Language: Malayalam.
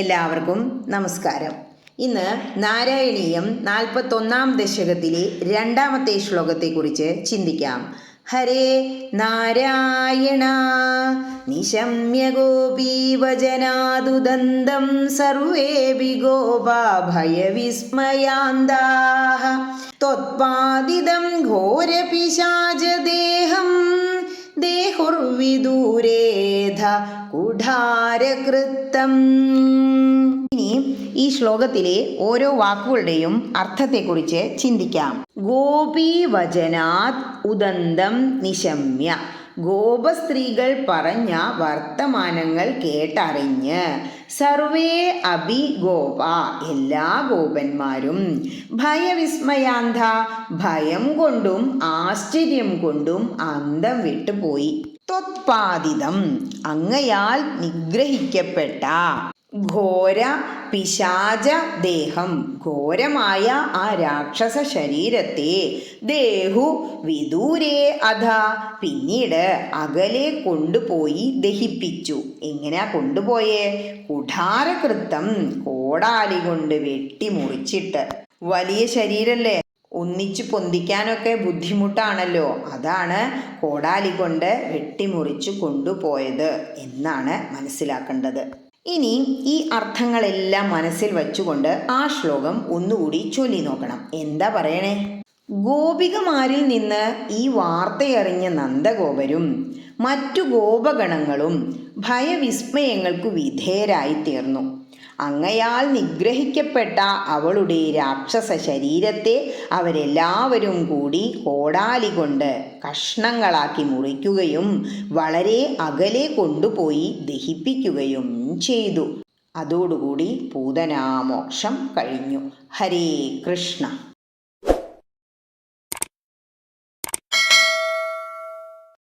എല്ലാവർക്കും നമസ്കാരം. ഇന്ന് നാരായണീയം നാൽപ്പത്തൊന്നാം ദശകത്തിലെ രണ്ടാമത്തെ ശ്ലോകത്തെക്കുറിച്ച് ചിന്തിക്കാം. ഹരേ നാരായണ നിശമ്യ ഗോപീവജനാദുദന്തം സർവേപി ഗോപാ ഗോപാഭയവിസ്മയാന്താ ത്വത്പാദിതം ഘോരപിശാചദേഹം ദേഹുർവിദൂരേധ കുഠാരകൃത്തം. ഇനി ഈ ശ്ലോകത്തിലെ ഓരോ വാക്കുകളുടെയും അർത്ഥത്തെക്കുറിച്ച് ചിന്തിക്കാം. ഗോപീവചനാത് ഉദന്തം നിശമ്യ. ഗോപസ്ത്രീകൾ പറഞ്ഞ വർത്തമാനങ്ങൾ കേട്ടറിഞ്ഞ് സർവേ അഭി ഗോപ എല്ലാ ഗോപന്മാരും. ഭയവിസ്മയാന്ത ഭയം കൊണ്ടും ആശ്ചര്യം കൊണ്ടും അന്തം വിട്ടുപോയി. ത്വത്പാദിതം. അങ്ങയാൽ നിഗ്രഹിക്കപ്പെട്ട ഘോര പിശാച ദേഹം. ഘോരമായ ആ രാക്ഷസ ശരീരത്തെ ദേഹു വിദൂരേ അധ. പിന്നീട് അകലെ കൊണ്ടുപോയി ദഹിപ്പിച്ചു. എങ്ങനെയാ കൊണ്ടുപോയേ? കുഠാരകൃത്തം കോടാലി കൊണ്ട് വെട്ടിമുറിച്ചിട്ട്. വലിയ ശരീരല്ലേ? ഒന്നിച്ചു പൊന്തിക്കാനൊക്കെ ബുദ്ധിമുട്ടാണല്ലോ. അതാണ് കോടാലി കൊണ്ട് വെട്ടിമുറിച്ചു കൊണ്ടുപോയത് എന്നാണ് മനസ്സിലാക്കേണ്ടത്. ഇനി ഈ അർത്ഥങ്ങളെല്ലാം മനസ്സിൽ വച്ചുകൊണ്ട് ആ ശ്ലോകം ഒന്നുകൂടി ചൊല്ലി നോക്കണം. എന്താ പറയണേ? ഗോപികമാരിൽ നിന്ന് ഈ വാർത്തയറിഞ്ഞ നന്ദഗോപരും മറ്റു ഗോപഗണങ്ങളും ഭയവിസ്മയങ്ങൾക്കു വിധേയരായി തീർന്നു. അങ്ങയാൽ നിഗ്രഹിക്കപ്പെട്ട അവളുടെ രാക്ഷസ ശരീരത്തെ അവരെല്ലാവരും കൂടി കോടാലി കൊണ്ട് കഷ്ണങ്ങളാക്കി മുറിക്കുകയും വളരെ അകലെ കൊണ്ടുപോയി ദഹിപ്പിക്കുകയും ചെയ്തു. അതോടുകൂടി പൂതനാമോക്ഷം കഴിഞ്ഞു. ഹരേ കൃഷ്ണ.